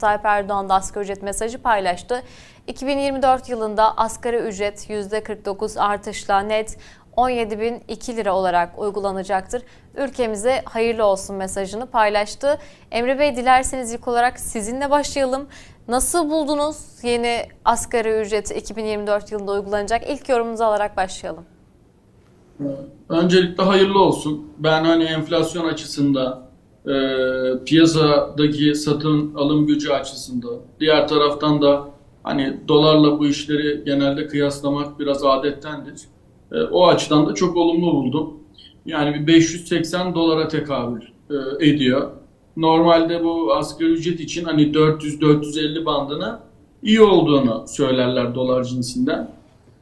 Recep Tayyip Erdoğan da asgari ücret mesajı paylaştı. 2024 yılında asgari ücret %49 artışla net 17.002 lira olarak uygulanacaktır. Ülkemize hayırlı olsun mesajını paylaştı. Emre Bey dilerseniz ilk olarak sizinle başlayalım. Nasıl buldunuz yeni asgari ücret 2024 yılında uygulanacak? İlk yorumunuzu alarak başlayalım. Öncelikle hayırlı olsun. Ben hani enflasyon açısından, e, piyasadaki satın alım gücü açısından, diğer taraftan da hani dolarla bu işleri genelde kıyaslamak biraz adettendir. E, o açıdan da çok olumlu buldum. Yani bir 580 dolara tekabül e, ediyor. Normalde bu asgari ücret için hani 400-450 bandını iyi olduğunu söylerler dolar cinsinden.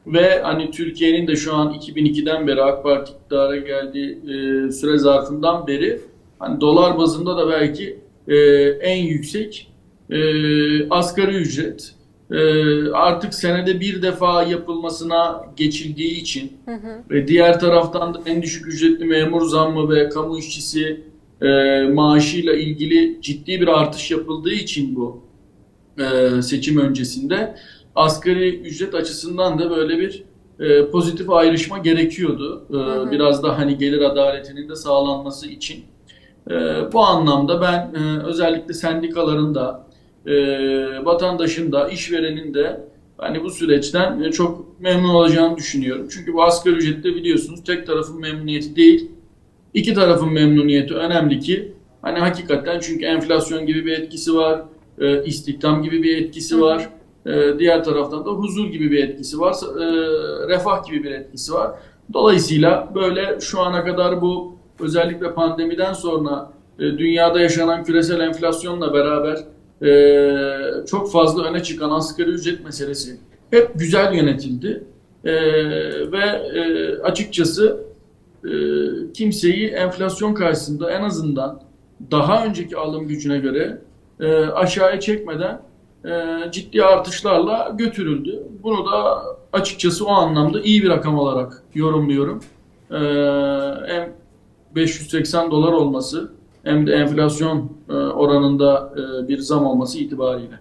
Ve hani Türkiye'nin de şu an 2002'den beri AK Parti iktidara geldiği e, süre zarfından beri hani dolar bazında da belki e, en yüksek e, asgari ücret e, artık senede bir defa yapılmasına geçildiği için ve diğer taraftan da en düşük ücretli memur zammı ve kamu işçisi e, maaşıyla ilgili ciddi bir artış yapıldığı için bu e, seçim öncesinde asgari ücret açısından da böyle bir e, pozitif ayrışma gerekiyordu. E, hı. Biraz da hani gelir adaletinin de sağlanması için. E, bu anlamda ben e, özellikle sendikaların da, e, vatandaşın da, işverenin de hani bu süreçten e, çok memnun olacağını düşünüyorum. Çünkü bu asgari ücrette biliyorsunuz tek tarafın memnuniyeti değil, iki tarafın memnuniyeti önemli ki hani hakikaten çünkü enflasyon gibi bir etkisi var, istihdam gibi bir etkisi var. Diğer taraftan da huzur gibi bir etkisi var, refah gibi bir etkisi var. Dolayısıyla böyle şu ana kadar bu özellikle pandemiden sonra e, dünyada yaşanan küresel enflasyonla beraber e, çok fazla öne çıkan asgari ücret meselesi hep güzel yönetildi. E, ve e, açıkçası e, kimseyi enflasyon karşısında en azından daha önceki alım gücüne göre e, aşağıya çekmeden e, ciddi artışlarla götürüldü. Bunu da açıkçası o anlamda iyi bir rakam olarak yorumluyorum. E, 580 dolar olması hem de enflasyon e, oranında e, bir zam olması itibariyle.